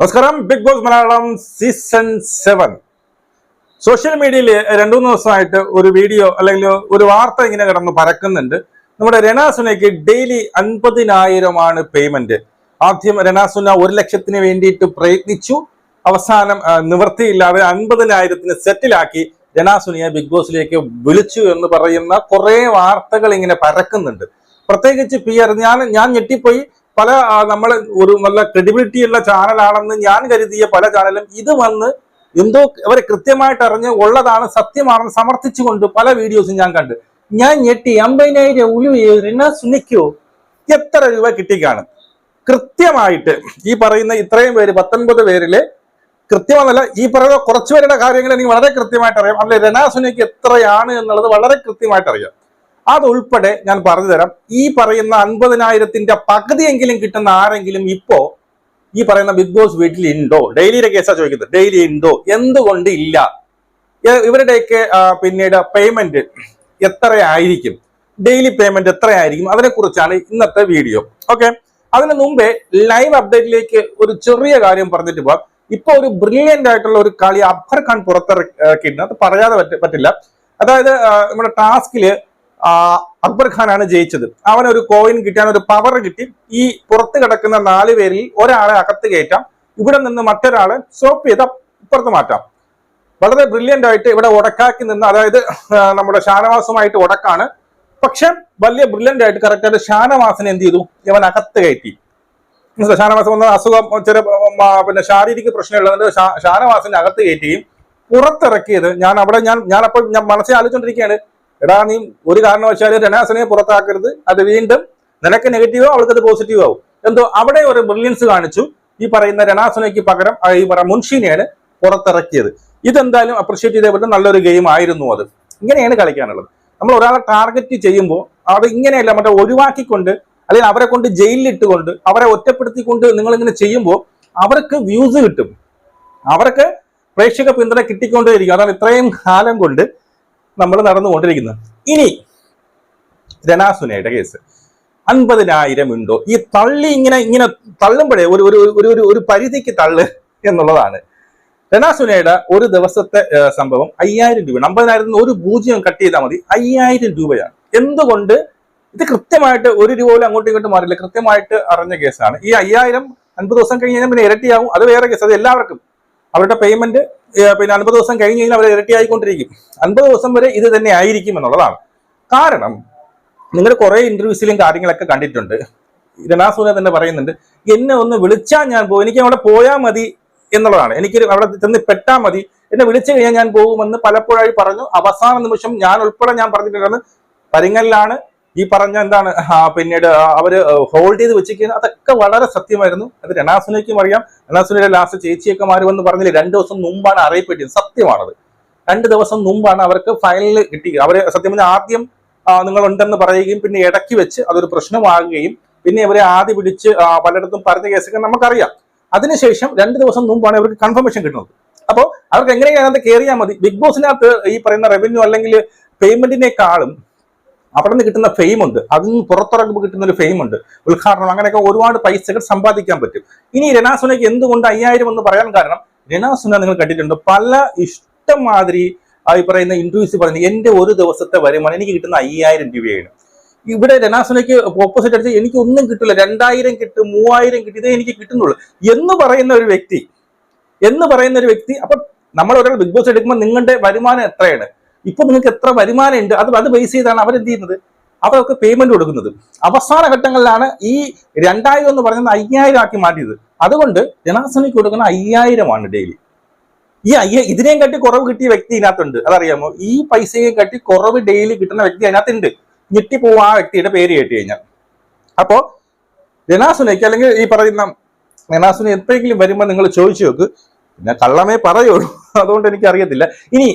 നമസ്കാരം. Big Boss Malayalam season seven. Social മീഡിയയിൽ രണ്ടു മൂന്ന് ദിവസമായിട്ട് ഒരു വീഡിയോ അല്ലെങ്കിൽ ഒരു വാർത്ത ഇങ്ങനെ കിടന്ന് പരക്കുന്നുണ്ട്. നമ്മുടെ രണാസുനയ്ക്ക് ഡെയിലി അൻപതിനായിരമാണ് പേയ്മെന്റ് ആദ്യം രണാസുന ഒരു ലക്ഷത്തിന് വേണ്ടിയിട്ട് പ്രയത്നിച്ചു. അവസാനം നിവൃത്തിയില്ലാതെ അൻപതിനായിരത്തിന് സെറ്റിലാക്കി രണാസുനിയെ ബിഗ് ബോസിലേക്ക് വിളിച്ചു എന്ന് പറയുന്ന കുറേ വാർത്തകൾ ഇങ്ങനെ പരക്കുന്നുണ്ട്. പ്രത്യേകിച്ച് പി ആർ ഞാൻ ഞാൻ ഞെട്ടിപ്പോയി. പല നമ്മൾ ഒരു നല്ല ക്രെഡിബിലിറ്റി ഉള്ള ചാനലാണെന്ന് ഞാൻ കരുതിയ പല ചാനലും ഇത് വന്ന് എന്തോ അവരെ കൃത്യമായിട്ട് അറിഞ്ഞ് ഉള്ളതാണ് സത്യമാണെന്ന് സമർത്ഥിച്ചുകൊണ്ട് പല വീഡിയോസും ഞാൻ കണ്ട്. ഞാൻ ഞെട്ടി അമ്പതിനായിരം ഉലുവയോ എന്നാ സുനിക്കോ എത്ര രൂപ കിട്ടിക്കാണ്? കൃത്യമായിട്ട് ഈ പറയുന്ന ഇത്രയും പേര് പത്തൊൻപത് പേരിൽ കൃത്യമെന്നല്ല ഈ പറയുന്ന കുറച്ചു പേരുടെ കാര്യങ്ങൾ എനിക്ക് വളരെ കൃത്യമായിട്ട് അറിയാം. അല്ലെ രണാസുനയ്ക്ക് എത്രയാണ് എന്നുള്ളത് വളരെ കൃത്യമായിട്ട് അറിയാം. അതുൾപ്പെടെ ഞാൻ പറഞ്ഞു തരാം ഈ പറയുന്ന അൻപതിനായിരത്തിന്റെ പകുതിയെങ്കിലും കിട്ടുന്ന ആരെങ്കിലും ഇപ്പോ ഈ പറയുന്ന ബിഗ് ബോസ് വീട്ടിൽ ഉണ്ടോ ഡെയിലിയുടെ കേസാ ചോദിക്കുന്നത്. ഡെയിലി ഉണ്ടോ? എന്തുകൊണ്ട് ഇല്ല? ഇവരുടെയൊക്കെ പിന്നീട് പേയ്മെന്റ് എത്രയായിരിക്കും? ഡെയിലി പേയ്മെന്റ് എത്രയായിരിക്കും? അതിനെക്കുറിച്ചാണ് ഇന്നത്തെ വീഡിയോ. ഓക്കെ? അതിന് മുമ്പേ ലൈവ് അപ്ഡേറ്റിലേക്ക് ഒരു ചെറിയ കാര്യം പറഞ്ഞിട്ട് പോവാം. ഇപ്പൊ ഒരു ബ്രില്യന്റ് ആയിട്ടുള്ള ഒരു കളി അബ്ഹർ ഖാൻ പുറത്തിറക്കിയിട്ടുണ്ട് അത് പറയാതെ പറ്റില്ല. അതായത് നമ്മുടെ ടാസ്കിൽ അക്ബർ ഖാനാണ് ജയിച്ചത്. അവനൊരു കോയിൻ കിട്ടാൻ ഒരു പവർ കിട്ടി. ഈ പുറത്ത് കിടക്കുന്ന നാല് പേരിൽ ഒരാളെ അകത്ത് കയറ്റാം. ഇവിടെ നിന്ന് മറ്റൊരാളെ സ്റ്റോപ്പ് ചെയ്ത് ഇപ്പുറത്ത് മാറ്റാം. വളരെ ബ്രില്യന്റ് ആയിട്ട് ഇവിടെ ഉടക്കാക്കി നിന്ന് അതായത് നമ്മുടെ ഷാനവാസുമായിട്ട് ഉടക്കാണ് പക്ഷെ വലിയ ബ്രില്യന്റ് ആയിട്ട് കറക്റ്റായിട്ട് ഷാനവാസിനെ എന്ത് ചെയ്തു? ഇവൻ അകത്ത് കയറ്റി. ഷാനവാസം വന്ന അസുഖം ചില പിന്നെ ശാരീരിക പ്രശ്നമുള്ളതുകൊണ്ട് ഷാനവാസിന്റെ ഷാനവാസിനെ അകത്ത് കയറ്റുകയും പുറത്തിറക്കിയത് ഞാൻ അവിടെ ഞാൻ അപ്പോൾ ഞാൻ മനസ്സിൽ ആലോചിച്ചോണ്ടിരിക്കുകയാണ്. എടാ നീ ഒരു കാരണവശാലും രണാസിനെ പുറത്താക്കരുത്. അത് വീണ്ടും നിനക്ക് നെഗറ്റീവോ അവൾക്കത് പോസിറ്റീവ് ആവും എന്തോ അവിടെ ഒരു ബ്രില്യൻസ് കാണിച്ചു. ഈ പറയുന്ന രണാസുനയ്ക്ക് പകരം ഈ പറയുന്ന മുൻഷിനെയാണ് പുറത്തിറക്കിയത്. ഇതെന്തായാലും അപ്രിഷിയേറ്റ് ചെയ്തപ്പോൾ നല്ലൊരു ഗെയിം ആയിരുന്നു അത്. ഇങ്ങനെയാണ് കളിക്കാനുള്ളത്. നമ്മൾ ഒരാളെ ടാർഗറ്റ് ചെയ്യുമ്പോൾ അത് ഇങ്ങനെയല്ല മറ്റേ ഒഴിവാക്കിക്കൊണ്ട് അല്ലെങ്കിൽ അവരെ കൊണ്ട് ജയിലിലിട്ടുകൊണ്ട് അവരെ ഒറ്റപ്പെടുത്തിക്കൊണ്ട് നിങ്ങൾ ഇങ്ങനെ ചെയ്യുമ്പോൾ അവർക്ക് വ്യൂസ് കിട്ടും. അവർക്ക് പ്രേക്ഷക പിന്തുണ കിട്ടിക്കൊണ്ടേയിരിക്കും. അതാണ് ഇത്രയും കാലം കൊണ്ട് നമ്മൾ നടന്നുകൊണ്ടിരിക്കുന്നത് ഇനി രനാസുനയുടെ കേസ്. അൻപതിനായിരം ഉണ്ടോ? ഈ തള്ളി ഇങ്ങനെ ഇങ്ങനെ തള്ളുമ്പോഴേ ഒരു ഒരു ഒരു ഒരു പരിധിക്ക് തള്ളു എന്നുള്ളതാണ്. രനാസുനയുടെ ഒരു ദിവസത്തെ സംഭവം അയ്യായിരം രൂപയാണ്. അമ്പതിനായിരത്തിന് ഒരു പൂജ്യം കട്ട് ചെയ്താൽ മതി. അയ്യായിരം രൂപയാണ്. എന്തുകൊണ്ട്? ഇത് കൃത്യമായിട്ട് ഒരു രൂപ പോലും അങ്ങോട്ടും ഇങ്ങോട്ടും മാറില്ല. കൃത്യമായിട്ട് അറിഞ്ഞ കേസാണ്. ഈ അയ്യായിരം അൻപത് ദിവസം കഴിഞ്ഞ് കഴിഞ്ഞാൽ പിന്നെ ഇരട്ടിയാവും. അത് വേറെ കേസ്. അത് എല്ലാവർക്കും. അവരുടെ പേയ്മെന്റ് പിന്നെ അൻപത് ദിവസം കഴിഞ്ഞ് കഴിഞ്ഞാൽ അവർ ഇരട്ടിയായിക്കൊണ്ടിരിക്കും അൻപത് ദിവസം വരെ ഇത് തന്നെ ആയിരിക്കും എന്നുള്ളതാണ്. കാരണം നിങ്ങൾ കുറേ ഇന്റർവ്യൂസിലും കാര്യങ്ങളൊക്കെ കണ്ടിട്ടുണ്ട്. രനാസൂന തന്നെ പറയുന്നുണ്ട് എന്നെ ഒന്ന് വിളിച്ചാൽ ഞാൻ പോകും. എനിക്ക് അവിടെ പോയാൽ മതി എന്നുള്ളതാണ്. എനിക്ക് അവിടെ ചെന്ന് പെട്ടാൽ മതി. എന്നെ വിളിച്ചു കഴിഞ്ഞാൽ ഞാൻ പോകുമെന്ന് പലപ്പോഴായി പറഞ്ഞു. അവസാന നിമിഷം ഞാൻ ഉൾപ്പെടെ ഞാൻ പറഞ്ഞിട്ടുണ്ടെന്ന് പരിങ്ങലിലാണ് ഈ പറഞ്ഞ എന്താണ് പിന്നീട് അവർ ഹോൾഡ് ചെയ്ത് വെച്ചിരിക്കുന്നത് അതൊക്കെ വളരെ സത്യമായിരുന്നു. അത് രണാസുനയ്ക്കും അറിയാം. രണാസുനയുടെ ലാസ്റ്റ് ചേച്ചിയൊക്കെ മാറുമെന്ന് പറഞ്ഞില്ല രണ്ടു ദിവസം മുമ്പാണ് അറിയപ്പെട്ടിയത് സത്യമാണത്. രണ്ട് ദിവസം മുമ്പാണ് അവർക്ക് ഫൈനൽ കിട്ടിയത് അവർ സത്യം പറഞ്ഞാൽ ആദ്യം നിങ്ങളുണ്ടെന്ന് പറയുകയും പിന്നെ ഇടയ്ക്ക് വെച്ച് അതൊരു പ്രശ്നമാകുകയും പിന്നെ ഇവരെ ആദ്യ പിടിച്ച് പലയിടത്തും പറഞ്ഞ കേസൊക്കെ നമുക്കറിയാം. അതിനുശേഷം രണ്ട് ദിവസം മുമ്പാണ് ഇവർക്ക് കൺഫർമേഷൻ കിട്ടുന്നത്. അപ്പോൾ അവർക്ക് എങ്ങനെയാണ് അതിനകത്ത് കയറിയാൽ മതി? ബിഗ് ബോസിനകത്ത് ഈ പറയുന്ന റവന്യൂ അല്ലെങ്കിൽ പേയ്മെന്റിനേക്കാളും അവിടെ നിന്ന് കിട്ടുന്ന ഫെയിം ഉണ്ട്. അതിൽ നിന്ന് പുറത്തിറങ്ങുമ്പോൾ കിട്ടുന്ന ഒരു ഫെയിം ഉണ്ട്. ഉദ്ഘാടനം അങ്ങനെയൊക്കെ ഒരുപാട് പൈസകൾ സമ്പാദിക്കാൻ പറ്റും. ഇനി രണാസുനയ്ക്ക് എന്തുകൊണ്ട് അയ്യായിരം എന്ന് പറയാൻ കാരണം രണാസുന നിങ്ങൾ കണ്ടിട്ടുണ്ട്. പല ഇഷ്ടംമാതിരി ഈ പറയുന്ന ഇന്റർവ്യൂസ് പറഞ്ഞു എന്റെ ഒരു ദിവസത്തെ വരുമാനം എനിക്ക് കിട്ടുന്ന അയ്യായിരം രൂപയാണ്. ഇവിടെ രണാസുനയ്ക്ക് ഓപ്പോസിറ്റ് അടിച്ച് എനിക്ക് ഒന്നും കിട്ടില്ല. രണ്ടായിരം കിട്ടും മൂവായിരം കിട്ടി ഇതേ എനിക്ക് കിട്ടുന്നുള്ളൂ. എന്ന് പറയുന്ന ഒരു വ്യക്തി എന്ന് പറയുന്ന ഒരു വ്യക്തി അപ്പൊ നമ്മൾ ഒരാൾ ബിഗ് ബോസ് എടുക്കുമ്പോൾ നിങ്ങളുടെ വരുമാനം എത്രയാണ്? ഇപ്പൊ നിങ്ങൾക്ക് എത്ര വരുമാനം ഉണ്ട് അത് അത് ബേസ് ചെയ്താണ് അവരെന്ത് ചെയ്യുന്നത്? അവർക്ക് പേയ്മെന്റ് കൊടുക്കുന്നത്. അവസാന ഘട്ടങ്ങളിലാണ് ഈ രണ്ടായിരം എന്ന് പറയുന്നത് അയ്യായിരം ആക്കി മാറ്റിയത്. അതുകൊണ്ട് ജനാസനയ്ക്ക് കൊടുക്കുന്ന അയ്യായിരമാണ് ഡെയിലി ഈ അയ്യ ഇതിനെയും കാട്ടി കുറവ് കിട്ടിയ വ്യക്തി ഇതിനകത്തുണ്ട്. അതറിയാമോ? ഈ പൈസയെയും കാട്ടി കുറവ് ഡെയിലി കിട്ടുന്ന വ്യക്തി അതിനകത്തുണ്ട്. ഞെട്ടിപ്പോവും ആ വ്യക്തിയുടെ പേര് കേട്ടി കഴിഞ്ഞാൽ. അപ്പോൾ ജനാസുനയ്ക്ക് അല്ലെങ്കിൽ ഈ പറയുന്ന ജനാസുന എപ്പോഴെങ്കിലും വരുമ്പോൾ നിങ്ങൾ ചോദിച്ചു നോക്ക്. പിന്നെ കള്ളമേ പറയുള്ളൂ. അതുകൊണ്ട് എനിക്ക് അറിയത്തില്ല ഇനി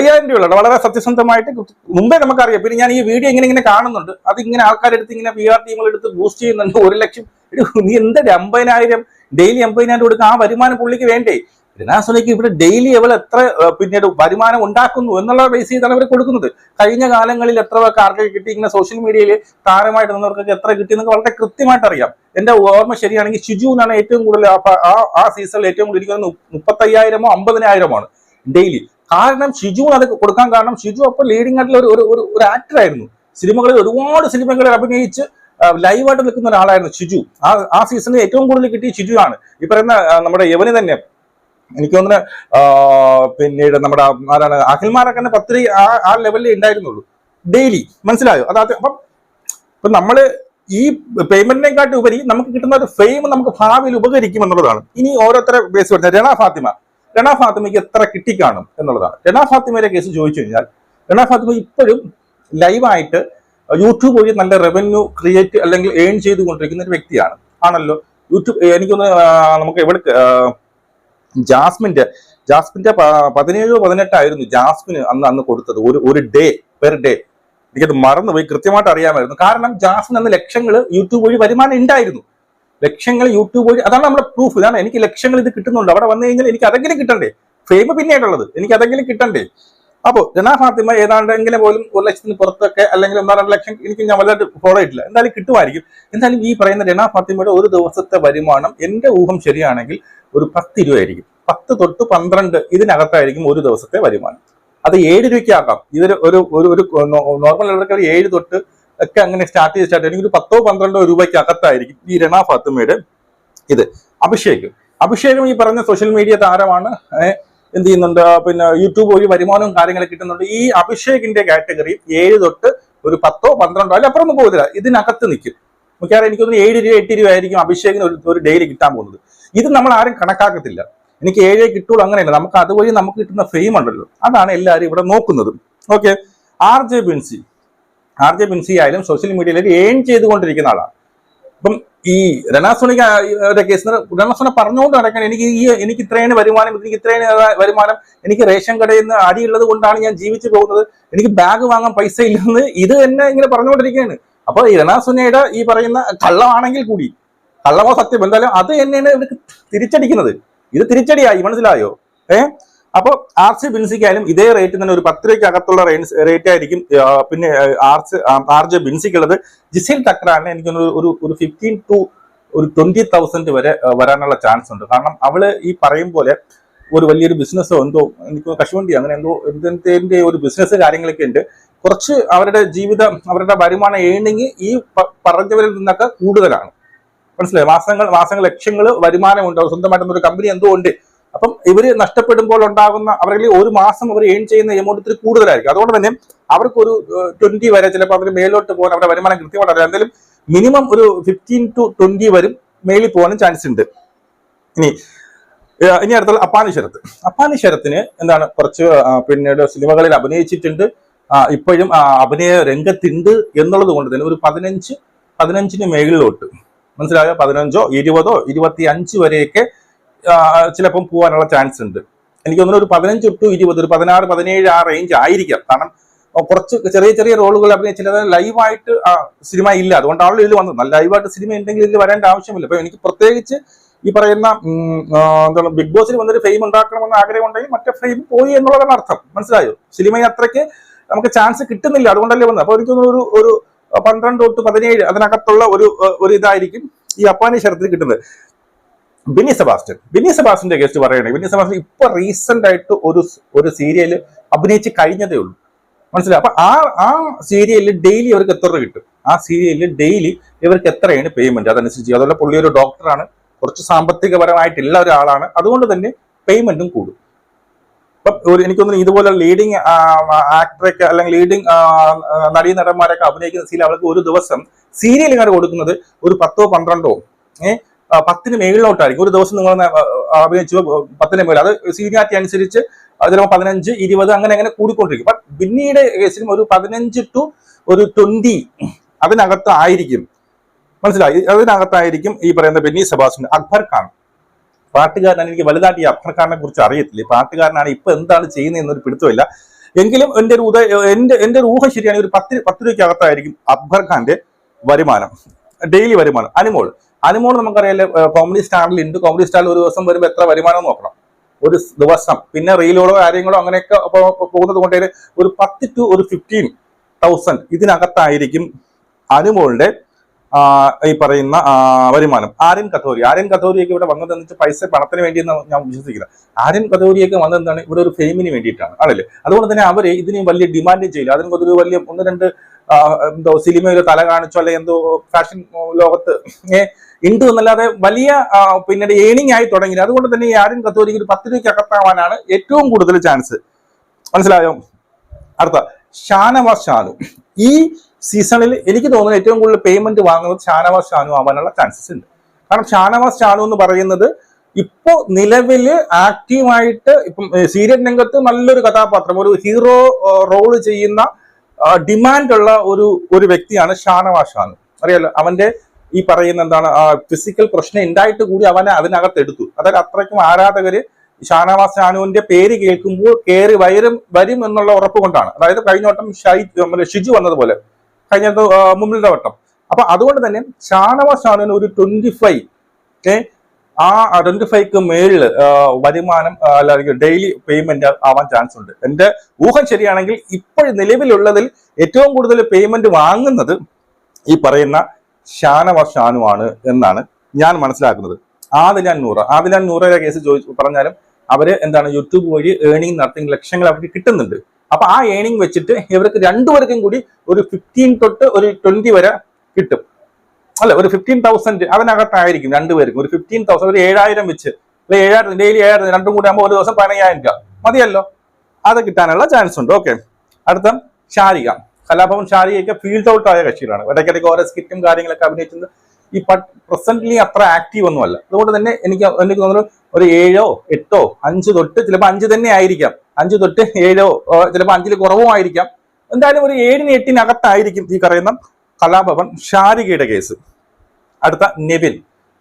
അയ്യായിരം രൂപയുള്ള വളരെ സത്യസന്ധമായിട്ട് മുമ്പേ നമുക്കറിയാം. പിന്നെ ഞാൻ ഈ വീഡിയോ ഇങ്ങനെ ഇങ്ങനെ കാണുന്നുണ്ട്. അത് ഇങ്ങനെ ആൾക്കാരെടുത്ത് ഇങ്ങനെ പി ആർ ടീമുകൾ എടുത്ത് ബൂസ്റ്റ് ചെയ്യുന്നുണ്ട്. ഒരു ലക്ഷം നീ എന്തൊരു അമ്പതിനായിരം ഡെയിലി അമ്പതിനായിരം കൊടുക്കുക ആ വരുമാനം പുള്ളിക്ക് വേണ്ടേ? റിനാസുനയ്ക്ക് ഇവിടെ ഡെയിലി അവൾ എത്ര പിന്നീട് വരുമാനം ഉണ്ടാക്കുന്നു എന്നുള്ള ബേസ് ചെയ്താണ് അവർ കൊടുക്കുന്നത്. കഴിഞ്ഞ കാലങ്ങളിൽ എത്ര പേർക്ക് ആർക്കൊക്കെ കിട്ടി? ഇങ്ങനെ സോഷ്യൽ മീഡിയയിൽ താരമായിട്ട് നിന്നവർക്കൊക്കെ എത്ര കിട്ടി എന്നൊക്കെ വളരെ കൃത്യമായിട്ട് അറിയാം. എന്റെ ഓർമ്മ ശരിയാണെങ്കിൽ ഷിജു എന്നാണ് ഏറ്റവും കൂടുതൽ ആ ആ സീസണിൽ ഏറ്റവും കൂടുതൽ ഇരിക്കുന്നത് മുപ്പത്തയ്യായിരമോ അമ്പതിനായിരമോ ആണ്. ഡെയിലി കാരണം ഷിജു അത് കൊടുക്കാൻ കാരണം ഷിജു അപ്പോൾ ലീഡിംഗ് ആയിട്ടുള്ള ഒരു ഒരു ആക്ടർ ആയിരുന്നു. സിനിമകളിൽ ഒരുപാട് സിനിമകളിൽ അഭിനയിച്ച് ലൈവായിട്ട് നിൽക്കുന്ന ഒരാളായിരുന്നു ഷിജു. ആ ആ സീസണിൽ ഏറ്റവും കൂടുതൽ കിട്ടിയ ഷിജു ആണ് ഈ പറയുന്ന നമ്മുടെ യവന് തന്നെ. എനിക്ക് തോന്നുന്നു പിന്നീട് നമ്മുടെ ആരാണ് അഖിൽമാരൊക്കെ പത്ത് ആ ആ ലെവലിൽ ഉണ്ടായിരുന്നുള്ളൂ. ഡെയിലി മനസ്സിലായോ? അതായത് അപ്പം ഇപ്പൊ നമ്മൾ ഈ പേയ്മെന്റിനെക്കാട്ടി ഉപരി നമുക്ക് കിട്ടുന്ന ഒരു ഫെയിം നമുക്ക് ഭാവിയിൽ ഉപകരിക്കും എന്നുള്ളതാണ് ഇനി ഓരോരുത്തരെ ബേസ് വരുന്നത്. രണ ഫാത്തിമ. രണ ഫാത്തിമയ്ക്ക് എത്ര കിട്ടിക്കാണും എന്നുള്ളതാണ്. രണ ഫാത്തിമയുടെ കേസ് ചോദിച്ചു കഴിഞ്ഞാൽ രണ ഫാത്തിമ ഇപ്പോഴും ലൈവായിട്ട് യൂട്യൂബ് വഴി നല്ല റവന്യൂ ക്രിയേറ്റ് അല്ലെങ്കിൽ ഏൺ ചെയ്തുകൊണ്ടിരിക്കുന്ന ഒരു വ്യക്തിയാണ്. ആണല്ലോ? യൂട്യൂബ് എനിക്കൊന്ന് നമുക്ക് എവിടെ ജാസ്മിന്റെ ജാസ്മിന്റെ പതിനേഴോ പതിനെട്ടായിരുന്നു ജാസ്മിന് അന്ന് അന്ന് കൊടുത്തത്. ഒരു ഒരു ഡേ പെർ ഡേ എനിക്കത് മറന്നുപോയി. കൃത്യമായിട്ട് അറിയാമായിരുന്നു. കാരണം ജാസ്മിൻ അന്ന് ലക്ഷങ്ങൾ യൂട്യൂബ് വഴി വരുമാനം ഉണ്ടായിരുന്നു. ലക്ഷങ്ങൾ യൂട്യൂബ് വഴി അതാണ് നമ്മുടെ പ്രൂഫ് ഇതാണ് എനിക്ക് ലക്ഷങ്ങൾ ഇത് കിട്ടുന്നുണ്ട്. അവിടെ വന്നു കഴിഞ്ഞാൽ എനിക്ക് അതെങ്കിലും കിട്ടണ്ടേ? ഫെയിം പിന്നെയായിട്ടുള്ളത് എനിക്ക് അതെങ്കിലും കിട്ടണ്ടേ? അപ്പോൾ ജനാ ഫാത്തിമ ഏതാണ്ടെങ്കിലും പോലും ഒരു ലക്ഷത്തിന് പുറത്തൊക്കെ അല്ലെങ്കിൽ ഒന്നോ രണ്ട് ലക്ഷം എനിക്ക് ഞാൻ വലുതായിട്ട് ഫോളോ ആയിട്ടില്ല എന്തായാലും കിട്ടുമായിരിക്കും. എന്തായാലും ഈ പറയുന്ന ജനാ ഫാത്തിമയുടെ ഒരു ദിവസത്തെ വരുമാനം എന്റെ ഊഹം ശരിയാണെങ്കിൽ ഒരു പത്ത് രൂപ ആയിരിക്കും. പത്ത് തൊട്ട് പന്ത്രണ്ട് ഇതിനകത്തായിരിക്കും ഒരു ദിവസത്തെ വരുമാനം. അത് ഏഴ് രൂപയ്ക്കാക്കാം ഇതൊരു ഒരു ഒരു നോർമൽ ഇവർക്ക് ഏഴ് തൊട്ട് ഒക്കെ അങ്ങനെ സ്റ്റാർട്ട് ചെയ്ത് സ്റ്റാർട്ട് ചെയ്യും ഒരു പത്തോ പന്ത്രണ്ടോ രൂപയ്ക്ക് അകത്തായിരിക്കും ഈ രണ ഫാത്തിമയുടെ ഇത്. അഭിഷേക്. അഭിഷേകം ഈ പറഞ്ഞ സോഷ്യൽ മീഡിയ താരമാണ്. എന്ത് ചെയ്യുന്നുണ്ട്? പിന്നെ യൂട്യൂബ് വഴി വരുമാനവും കാര്യങ്ങളൊക്കെ കിട്ടുന്നുണ്ട്. ഈ അഭിഷേകിന്റെ കാറ്റഗറി ഏഴ് തൊട്ട് ഒരു പത്തോ പന്ത്രണ്ടോ അല്ല അപ്പുറം ഒന്നും പോകുന്നില്ല ഇതിനകത്ത് നിൽക്കും. മിക്കവാറും എനിക്ക് തോന്നുന്നു ഏഴ് രൂപ എട്ട് രൂപ ആയിരിക്കും അഭിഷേകിന് ഒരു ഒരു ഡെയിലി കിട്ടാൻ പോകുന്നത്. ഇത് നമ്മൾ ആരും കണക്കാക്കത്തില്ല. എനിക്ക് ഏഴേ കിട്ടുള്ളൂ അങ്ങനെയല്ല. നമുക്ക് അതുവഴി നമുക്ക് കിട്ടുന്ന ഫെയിം ഉണ്ടല്ലോ. അതാണ് എല്ലാവരും ഇവിടെ നോക്കുന്നത്. Okay R J Binsi. R J Binsi ആയാലും സോഷ്യൽ മീഡിയയിൽ ഏൺ ചെയ്തുകൊണ്ടിരിക്കുന്ന ആളാണ്. ഇപ്പം ഈ രണാസുണിക്ക് കേസ് രണാസുണ പറഞ്ഞുകൊണ്ട് നടക്കാൻ എനിക്ക് ഈ എനിക്ക് ഇത്രയാണ് വരുമാനം എനിക്ക് ഇത്രയാണ് വരുമാനം എനിക്ക് റേഷൻ കടയിൽ നിന്ന് അടിയുള്ളത് കൊണ്ടാണ് ഞാൻ ജീവിച്ചു പോകുന്നത് എനിക്ക് ബാഗ് വാങ്ങാൻ പൈസ ഇല്ലെന്ന് ഇത് തന്നെ ഇങ്ങനെ പറഞ്ഞുകൊണ്ടിരിക്കുകയാണ്. അപ്പൊ ഈ രണാസുനയുടെ ഈ പറയുന്ന കള്ളമാണെങ്കിൽ കൂടി കള്ളമോ സത്യം എന്തായാലും അത് തന്നെയാണ് ഇവർക്ക് തിരിച്ചടിക്കുന്നത്. ഇത് തിരിച്ചടിയായി മനസ്സിലായോ? ഏ? അപ്പോൾ ആർ സി ബിൻസിക്കായാലും ഇതേ റേറ്റ് തന്നെ ഒരു പത്ത് രൂപയ്ക്ക് അകത്തുള്ള റേറ്റ് ആയിരിക്കും പിന്നെ ആർ സി ആർ ജെ ബിൻസിക്കുള്ളത്. ജിസിൽ തക്രാറിന് എനിക്ക് ഒരു ഒരു ഫിഫ്റ്റീൻ ടു ഒരു ട്വന്റി തൗസൻഡ് വരെ വരാനുള്ള ചാൻസ് ഉണ്ട്. കാരണം അവൾ ഈ പറയും പോലെ ഒരു വലിയൊരു ബിസിനസ്സോ എന്തോ എനിക്ക് കശുവണ്ടി അങ്ങനെ എന്തോ എന്തിന്റെ ഒരു ബിസിനസ് കാര്യങ്ങളൊക്കെ ഉണ്ട്. കുറച്ച് അവരുടെ ജീവിതം അവരുടെ വരുമാനം ഏണിങ് ഈ പറഞ്ഞവരിൽ നിന്നൊക്കെ കൂടുതലാണ്. മനസ്സിലായി? മാസങ്ങൾ മാസങ്ങൾ ലക്ഷ്യങ്ങൾ വരുമാനമുണ്ട്. സ്വന്തമായിട്ടുള്ള ഒരു കമ്പനി എന്തോ ഉണ്ട്. അപ്പം ഇവർ നഷ്ടപ്പെടുമ്പോൾ ഉണ്ടാകുന്ന അവരിൽ ഒരു മാസം അവർ ഏൺ ചെയ്യുന്ന എമൗണ്ട് ഇത്തിരി കൂടുതലായിരിക്കും. അതുകൊണ്ട് തന്നെ അവർക്കൊരു ട്വന്റി വരെ ചിലപ്പോൾ അവർ മേലോട്ട് പോകാൻ അവരുടെ വരുമാനം കൃത്യമായിട്ട് അറിയാം. എന്തായാലും മിനിമം ഒരു ഫിഫ്റ്റീൻ ടു ട്വന്റി വരും മേളിൽ പോകാനും ചാൻസ് ഉണ്ട്. ഇനി ഇനി അടുത്തുള്ള അപ്പാനി ശരത്ത്. അപ്പാനി ശരത്തിന് എന്താണ് കുറച്ച് പിന്നീട് സിനിമകളിൽ അഭിനയിച്ചിട്ടുണ്ട്. ഇപ്പോഴും അഭിനയ രംഗത്തുണ്ട് എന്നുള്ളത് കൊണ്ട് തന്നെ ഒരു പതിനഞ്ച് പതിനഞ്ചിന് മേളിലോട്ട്. മനസ്സിലായോ? പതിനഞ്ചോ ഇരുപതോ ഇരുപത്തി അഞ്ച് വരെയൊക്കെ ചിലപ്പം പോകാനുള്ള ചാൻസ് ഉണ്ട്. എനിക്ക് തോന്നുന്നു ഒരു പതിനഞ്ച് ടു ഇരുപത് ഒരു പതിനാറ് പതിനേഴ് ആ റേഞ്ച് ആയിരിക്കാം. കാരണം കുറച്ച് ചെറിയ ചെറിയ റോളുകൾ അഭിനയിച്ചില്ല ലൈവായിട്ട് സിനിമ ഇല്ല. അതുകൊണ്ടാണല്ലോ ഇതിൽ വന്നത്. നല്ല ലൈവായിട്ട് സിനിമ ഉണ്ടെങ്കിൽ ഇതിൽ വരേണ്ട ആവശ്യമില്ല. അപ്പൊ എനിക്ക് പ്രത്യേകിച്ച് ഈ പറയുന്ന എന്താണ് ബിഗ് ബോസിൽ വന്നൊരു ഫെയിം ഉണ്ടാക്കണമെന്ന് ആഗ്രഹം ഉണ്ടെങ്കിൽ മറ്റേ ഫെയിം പോയി എന്നുള്ളതാണ് അർത്ഥം. മനസ്സിലായോ? സിനിമ അത്രയ്ക്ക് നമുക്ക് ചാൻസ് കിട്ടുന്നില്ല. അതുകൊണ്ടല്ലേ വന്നത്. അപ്പൊ എനിക്ക് തോന്നുന്നു ഒരു ഒരു പന്ത്രണ്ട് തൊട്ട് പതിനേഴ് അതിനകത്തുള്ള ഒരു ഒരു ഇതായിരിക്കും ഈ അപ്പാനി ശരത്തിൽ കിട്ടുന്നത്. ബിന്നി സെബാസ്റ്റ്യൻ. ബിന്നി സെബാസ്റ്റിന്റെ കേസ് പറയുകയാണെങ്കിൽ ബിന്നി സെബാസ്റ്റ്യൻ ഇപ്പൊ റീസെന്റ് ആയിട്ട് ഒരു ഒരു സീരിയൽ അഭിനയിച്ച് കഴിഞ്ഞതേ ഉള്ളൂ. മനസ്സിലായി? അപ്പൊ ആ ആ സീരിയലിൽ ഡെയിലി അവർക്ക് എത്ര കിട്ടും? ആ സീരിയലിൽ ഡെയിലി ഇവർക്ക് എത്രയാണ് പേയ്മെന്റ് അതനുസരിച്ച്. അതുപോലെ പുള്ളി ഒരു ഡോക്ടറാണ് കുറച്ച് സാമ്പത്തികപരമായിട്ടുള്ള ഒരാളാണ്. അതുകൊണ്ട് തന്നെ പേയ്മെന്റും കൂടും. ഒരു എനിക്ക് തോന്നുന്നു ഇതുപോലെ ലീഡിങ് ആക്ടറൊക്കെ അല്ലെങ്കിൽ ലീഡിങ് നടീ നടന്മാരൊക്കെ അഭിനയിക്കുന്ന സീരിയൽ അവർക്ക് ഒരു ദിവസം ഇങ്ങനെ കൊടുക്കുന്നത് ഒരു പത്തോ പന്ത്രണ്ടോ? ഏഹ് പത്തിന് മേളിലോട്ടായിരിക്കും. ഒരു ദിവസം നിങ്ങൾ അഭിനയിച്ചു പത്തിന് മേളിൽ അത് സീനിയാരിറ്റി അനുസരിച്ച് ചിലപ്പോൾ പതിനഞ്ച് ഇരുപത് അങ്ങനെ അങ്ങനെ കൂടിക്കൊണ്ടിരിക്കും. ബട്ട് പിന്നീട് കേസിലും ഒരു പതിനഞ്ച് ടു ഒരു ട്വന്റി അതിനകത്ത് ആയിരിക്കും. മനസ്സിലായി? അതിനകത്തായിരിക്കും ഈ പറയുന്ന ബെന്നി സബാസ് അക്ബർ ഖാൻ. പാട്ടുകാരനാണ് എനിക്ക് വലുതായിട്ട് ഈ അക്ബർ ഖാനെ കുറിച്ച് അറിയത്തില്ല. പാട്ടുകാരനാണ് ഇപ്പൊ എന്താണ് ചെയ്യുന്നത് എന്നൊരു പിടുത്തമില്ല. എങ്കിലും എന്റെ ഒരു ഉദയ എന്റെ എന്റെ ഒരു ഊഹം ശരിയാണെങ്കിൽ ഒരു പത്ത് പത്ത് രൂപയ്ക്കകത്തായിരിക്കും അക്ബർ ഖാന്റെ വരുമാനം. ഡെയിലി വരുമാനം. അനുമോൾ അനുമോൾ നമുക്കറിയാലോ കോമഡി സ്റ്റാറിൽ ഉണ്ട്. കോമഡി സ്റ്റാറിൽ ഒരു ദിവസം വരുമ്പോൾ എത്ര വരുമാനം നോക്കണം? ഒരു ദിവസം. പിന്നെ റീലുകളോ കാര്യങ്ങളോ അങ്ങനെയൊക്കെ പോകുന്നത് കൊണ്ട് ഒരു പത്ത് ടു ഒരു ഫിഫ്റ്റീൻ തൗസൻഡ് ഇതിനകത്തായിരിക്കും അനുമോളുടെ ഈ പറയുന്ന വരുമാനം. ആര്യൻ കത്തോരി ആര്യൻ കത്തോരിയൊക്കെ ഇവിടെ വന്നത് എന്ന് വെച്ചാൽ പൈസ പണത്തിന് വേണ്ടി ഞാൻ വിശ്വസിക്കുന്നത് ആര്യൻ കത്തോരിയൊക്കെ വന്നതെന്താണ് ഇവിടെ ഒരു ഫെയിമിന് വേണ്ടിയിട്ടാണ്. ആണല്ലേ? അതുകൊണ്ട് തന്നെ അവർ ഇതിന് വലിയ ഡിമാൻഡ് ചെയ്യില്ല. അതിന് ഒരു വലിയ ഒന്ന് രണ്ട് എന്തോ സിനിമയിൽ തല കാണിച്ചോ അല്ലെ എന്തോ ഫാഷൻ ലോകത്ത് ഉണ്ട് എന്നല്ലാതെ വലിയ പിന്നെ ഏണിംഗ് ആയി തുടങ്ങി അതുകൊണ്ട് തന്നെ ഈ ആര്യൻ കത്തോലിക്ക് ഒരു പത്ത് രൂപയ്ക്ക് അകത്താവാനാണ് ഏറ്റവും കൂടുതൽ ചാൻസ് മനസ്സിലായോ? അടുത്ത ഷാനവാസ് ഷാനു. ഈ സീസണിൽ എനിക്ക് തോന്നുന്നു ഏറ്റവും കൂടുതൽ പേയ്മെന്റ് വാങ്ങുന്നത് ഷാനവാസ് ഷാനു ആവാനുള്ള ചാൻസസ് ഉണ്ട്. കാരണം ഷാനവാസ് ഷാനു എന്ന് പറയുന്നത് ഇപ്പോ നിലവിൽ ആക്റ്റീവായിട്ട് ഇപ്പം സീരിയൽ രംഗത്ത് നല്ലൊരു കഥാപാത്രം ഒരു ഹീറോ റോൾ ചെയ്യുന്ന ഡിമാൻഡ് ഉള്ള ഒരു ഒരു വ്യക്തിയാണ് ഷാനവാഷാണ് ഷാനു അറിയാലോ? അവന്റെ ഈ പറയുന്ന എന്താണ് ഫിസിക്കൽ പ്രശ്നം ഉണ്ടായിട്ട് കൂടി അവനെ അതിനകത്ത് എടുത്തു. അതായത് അത്രയ്ക്കും ആരാധകര് ഷാനവാസ് ഷാനുവിന്റെ പേര് കേൾക്കുമ്പോൾ കയറി വരും വരും എന്നുള്ള ഉറപ്പ് കൊണ്ടാണ്. അതായത് കഴിഞ്ഞ വട്ടം ഷൈ ഷിജു വന്നതുപോലെ കഴിഞ്ഞ മുമ്പിലത്തെ വട്ടം. അപ്പൊ അതുകൊണ്ട് തന്നെ ഷാനവാസ് ഷാനുവിന് ഒരു ട്വന്റി ഫൈവ് ആ ട്വന്റി ഫൈവ് മേളിൽ വരുമാനം അല്ലെങ്കിൽ ഡെയിലി പേയ്മെന്റ് ആവാൻ ചാൻസ് ഉണ്ട്. എന്റെ ഊഹം ശരിയാണെങ്കിൽ ഇപ്പോൾ നിലവിലുള്ളതിൽ ഏറ്റവും കൂടുതൽ പേയ്മെന്റ് വാങ്ങുന്നത് ഈ പറയുന്ന ഷാനവാസ് ഷാനു ആണ് എന്നാണ് ഞാൻ മനസ്സിലാക്കുന്നത്. ആദിലാൻ നൂറ. ആദിലാൻ നൂറയുടെ കേസ് ചോദിച്ചു പറഞ്ഞാലും അവർ എന്താണ് യൂട്യൂബ് വഴി ഏണിംഗ് നടത്തി ലക്ഷങ്ങൾ അവർക്ക് കിട്ടുന്നുണ്ട്. അപ്പൊ ആ ഏണിംഗ് വെച്ചിട്ട് ഇവർക്ക് രണ്ടുപേർക്കും കൂടി ഒരു ഫിഫ്റ്റീൻ തൊട്ട് ഒരു ട്വന്റി വരെ കിട്ടും. അല്ല ഒരു ഫിഫ്റ്റീൻ തൗസൻഡ് അവനകത്തായിരിക്കും രണ്ടുപേർക്കും. ഒരു ഫിഫ്റ്റീൻ തൗസൻഡ് ഒരു ഏഴായിരം വെച്ച്. ഏഴായിരം ഡെയിലി ഏഴായിരം രണ്ടും കൂടി ആകുമ്പോൾ ഒരു ദിവസം പതിനയ്യായിരം രൂപ. മതിയല്ലോ? അത് കിട്ടാനുള്ള ചാൻസ് ഉണ്ട്. ഓക്കെ അടുത്ത ഷാരിക. കലാഭവൻ ഷാരികയൊക്കെ ഫീൽഡ് ഔട്ട് ആയ കക്ഷികളാണ്. ഇടയ്ക്കിടയ്ക്ക് ഓരോ സ്കിറ്റും കാര്യങ്ങളൊക്കെ അഭിനയിച്ചത് ഈ പ്രസന്റ്ലി അത്ര ആക്റ്റീവ് ഒന്നുമല്ല അതുകൊണ്ട് തന്നെ എനിക്ക് എനിക്ക് തോന്നുന്നു ഒരു ഏഴോ എട്ടോ അഞ്ച് തൊട്ട് ചിലപ്പോൾ അഞ്ച് തന്നെ ആയിരിക്കാം. അഞ്ച് തൊട്ട് ഏഴോ ചിലപ്പോൾ അഞ്ചിൽ കുറവോ ആയിരിക്കാം. എന്തായാലും ഒരു ഏഴിന് എട്ടിനകത്തായിരിക്കും ഈ പറയുന്ന കലാഭവൻ ഷാരികയുടെ കേസ് അടുത്ത നെവിൻ.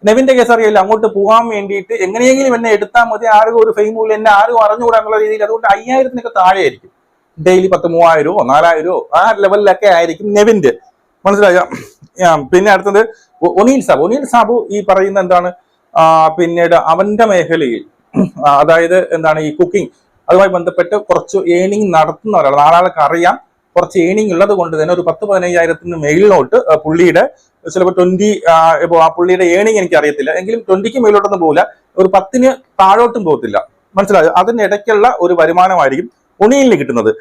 നെവിന്റെ കേസ് അറിയില്ല അങ്ങോട്ട് പോകാൻ വേണ്ടിയിട്ട് എങ്ങനെയെങ്കിലും എന്നെ എടുത്താൽ മതി ആരും ഒരു ഫെയിമില്ല എന്നെ ആരും അറിഞ്ഞുകൂടാന്നുള്ള രീതിയിൽ. അതുകൊണ്ട് അയ്യായിരത്തിനൊക്കെ താഴെ ആയിരിക്കും ഡെയിലി പത്ത് മൂവായിരമോ നാലായിരമോ ആ ലെവലിലൊക്കെ ആയിരിക്കും നെവിന്റെ. മനസ്സിലായോ? പിന്നെ അടുത്തത് ഒനിൽ സാബു. ഒനീൽ സാബു ഈ പറയുന്ന എന്താണ്? പിന്നീട് അവന്റെ മേഖലയിൽ അതായത് എന്താണ് ഈ കുക്കിംഗ് അതുമായി ബന്ധപ്പെട്ട് കുറച്ച് ഏണിങ് നടത്തുന്ന ഒരാൾ നാലാൾക്ക് അറിയാം കുറച്ച് ഏണിങ് ഉള്ളത് കൊണ്ട് തന്നെ ഒരു പത്ത് പതിനയ്യായിരത്തിന് മേളിലോട്ട് പുള്ളിയുടെ ചിലപ്പോൾ ട്വന്റി ഇപ്പോൾ ആ പുള്ളിയുടെ ഏണിങ് എനിക്ക് അറിയത്തില്ല എങ്കിലും ട്വന്റിക്ക് മേലോട്ടൊന്നും പോകില്ല ഒരു പത്തിന് താഴോട്ടും പോകത്തില്ല. മനസ്സിലായോ? അതിനിടയ്ക്കുള്ള ഒരു വരുമാനമായിരിക്കും ഉണിയിലിന് കിട്ടുന്നത്.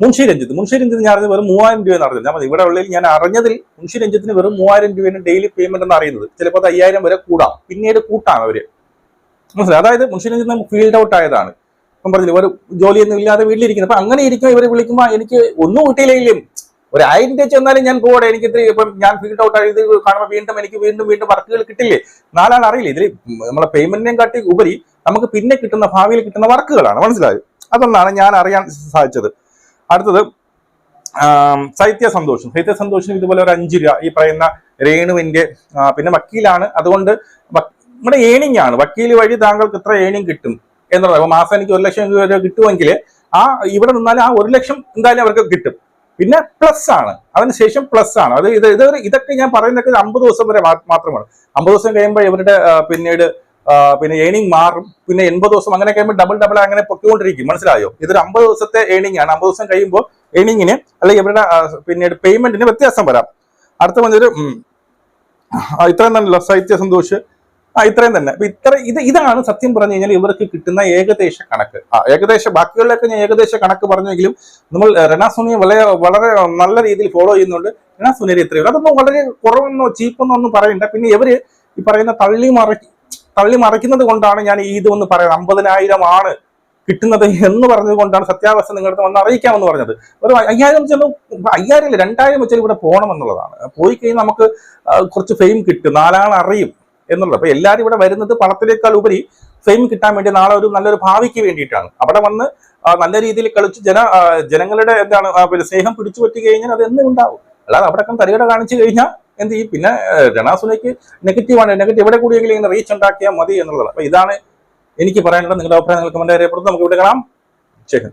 മുൻഷി രഞ്ജിത്ത് മുൻഷി രഞ്ജിത്ത് ഞാൻ അറിഞ്ഞത് വെറും മൂവായിരം രൂപയെന്ന് അറിഞ്ഞത്. ഞാൻ ഇവിടെ ഉള്ളിൽ ഞാൻ അറിഞ്ഞതിൽ മുൻഷി രഞ്ജിത്തിന് വെറും മൂവായിരം രൂപയാണ് ഡെയിലി പേയ്മെന്റ് എന്ന് അറിയുന്നത്. ചിലപ്പോൾ അത് അയ്യായിരം വരെ കൂടാം. പിന്നീട് കൂട്ടാം അവർ. മനസ്സിലായി? അതായത് മുൻഷി രഞ്ജിത്ത് നമുക്ക് ഫീൽഡ് ഔട്ട് ആയതാണ്. ഇപ്പം പറഞ്ഞില്ല ഒരു ജോലിയൊന്നും ഇല്ലാതെ വീട്ടിലിരിക്കുന്നത് അപ്പൊ അങ്ങനെ ഇരിക്കുമ്പോൾ ഇവരെ വിളിക്കുമ്പോൾ എനിക്ക് ഒന്നും കിട്ടിയില്ലെങ്കിലും ഒരു ആയിരം രൂപ ചെന്നാലും ഞാൻ പോകട്ടെ എനിക്ക് ഇത്തിരി ഇപ്പം ഞാൻ ഫീൽഡ് ഔട്ട് ആയത് കാണുമ്പോൾ വീണ്ടും എനിക്ക് വീണ്ടും വീണ്ടും വർക്കുകൾ കിട്ടില്ലേ? നാലാൾ അറിയില്ല? ഇതിൽ നമ്മളെ പേയ്മെന്റിനെയും കാട്ടി ഉപരി നമുക്ക് പിന്നെ കിട്ടുന്ന ഭാവിയിൽ കിട്ടുന്ന വർക്കുകളാണ്. മനസ്സിലായത് അതൊന്നാണ് ഞാൻ അറിയാൻ സാധിച്ചത്. അടുത്തത് സൈത്യ സന്തോഷം. സൈത്യ സന്തോഷം ഇതുപോലെ ഒരു അഞ്ച് രൂപ. ഈ പറയുന്ന രേണുവിന്റെ പിന്നെ വക്കീലാണ്. അതുകൊണ്ട് നമ്മുടെ ഏണിംഗ് ആണ്. വക്കീൽ വഴി താങ്കൾക്ക് ഇത്ര ഏണിംഗ് കിട്ടും എന്നുള്ളത്. അപ്പൊ മാസം എനിക്ക് ഒരു ലക്ഷം രൂപ കിട്ടുമെങ്കിൽ ആ ഇവിടെ നിന്നാൽ ആ ഒരു ലക്ഷം എന്തായാലും അവർക്ക് കിട്ടും. പിന്നെ പ്ലസ് ആണ്. അതിനുശേഷം പ്ലസ് ആണ്. അത് ഇത് ഇത് ഇതൊക്കെ ഞാൻ പറയുന്നതൊക്കെ അമ്പത് ദിവസം വരെ മാത്രമാണ്. അമ്പത് ദിവസം കഴിയുമ്പോൾ ഇവരുടെ പിന്നീട് പിന്നെ ഏണിംഗ് മാറും. പിന്നെ എൺപത് ദിവസം അങ്ങനെ കഴിയുമ്പോൾ ഡബിൾ ഡബിൾ അങ്ങനെ പൊക്കിക്കൊണ്ടിരിക്കും മനസ്സിലായോ? ഇതൊരു അമ്പത് ദിവസത്തെ ഏണിംഗ് ആണ്. അമ്പത് ദിവസം കഴിയുമ്പോൾ ഏണിങ്ങിന് അല്ലെങ്കിൽ ഇവരുടെ പിന്നീട് പേയ്മെന്റിന് വ്യത്യാസം വരാം. അടുത്ത വന്നൊരു ഇത്രയും നല്ല സാഹിത്യ സന്തോഷ്. ആ ഇത്രയും തന്നെ. അപ്പൊ ഇത്ര ഇത് ഇതാണ് സത്യം പറഞ്ഞു കഴിഞ്ഞാൽ ഇവർക്ക് കിട്ടുന്ന ഏകദേശ കണക്ക്. ആ ഏകദേശ ബാക്കികളിലൊക്കെ ഞാൻ ഏകദേശ കണക്ക് പറഞ്ഞെങ്കിലും നമ്മൾ സോണിയെ വളരെ വളരെ നല്ല രീതിയിൽ ഫോളോ ചെയ്യുന്നുണ്ട്. റെനാ സോണിയെ എത്രയോ അതൊന്നും വളരെ കുറവെന്നോ ചീപ്പെന്നോ ഒന്നും പറയണ്ട. പിന്നെ ഇവർ ഈ പറയുന്ന തള്ളി മറക്കി തള്ളി മറിക്കുന്നത് കൊണ്ടാണ് ഞാൻ ഈ ഇതൊന്ന് പറയുന്നത്. അമ്പതിനായിരം ആണ് കിട്ടുന്നത് എന്ന് പറഞ്ഞത് കൊണ്ടാണ് സത്യാവസ്ഥ നിങ്ങളുടെ വന്ന് അറിയിക്കാമെന്ന് പറഞ്ഞത്. ഒരു അയ്യായിരം വെച്ചാൽ അയ്യായിരം അല്ല രണ്ടായിരം വെച്ചാൽ ഇവിടെ പോകണം എന്നുള്ളതാണ്. പോയി കഴിഞ്ഞാൽ നമുക്ക് കുറച്ച് ഫെയിം കിട്ടും. നാലാൾ അറിയും എന്നുള്ളത്. അപ്പൊ എല്ലാവരും ഇവിടെ വരുന്നത് പണത്തിനേക്കാൾ ഉപരി ഫെയിം കിട്ടാൻ വേണ്ടി നാളെ ഒരു നല്ലൊരു ഭാവിക്ക് വേണ്ടിയിട്ടാണ്. അവിടെ വന്ന് നല്ല രീതിയിൽ കളിച്ച് ജന ജനങ്ങളുടെ എന്താണ് സ്നേഹം പിടിച്ചു പറ്റി കഴിഞ്ഞാൽ അത് എന്നും ഉണ്ടാവും. അല്ലാതെ അവിടെ തരികട കാണിച്ചു കഴിഞ്ഞാൽ എന്ത് ചെയ്യും? പിന്നെ രണാസുനയ്ക്ക് നെഗറ്റീവാണ് നെഗറ്റീവ് എവിടെ കൂടിയെങ്കിലും ഇങ്ങനെ റീച്ച് ഉണ്ടാക്കിയാൽ മതി എന്നുള്ളത്. അപ്പൊ ഇതാണ് എനിക്ക് പറയാനുള്ളത്. നിങ്ങളുടെ അഭിപ്രായം നിങ്ങൾക്ക് രേഖപ്പെടുത്തും നമുക്ക് ഇവിടെ കാണാം. ശരി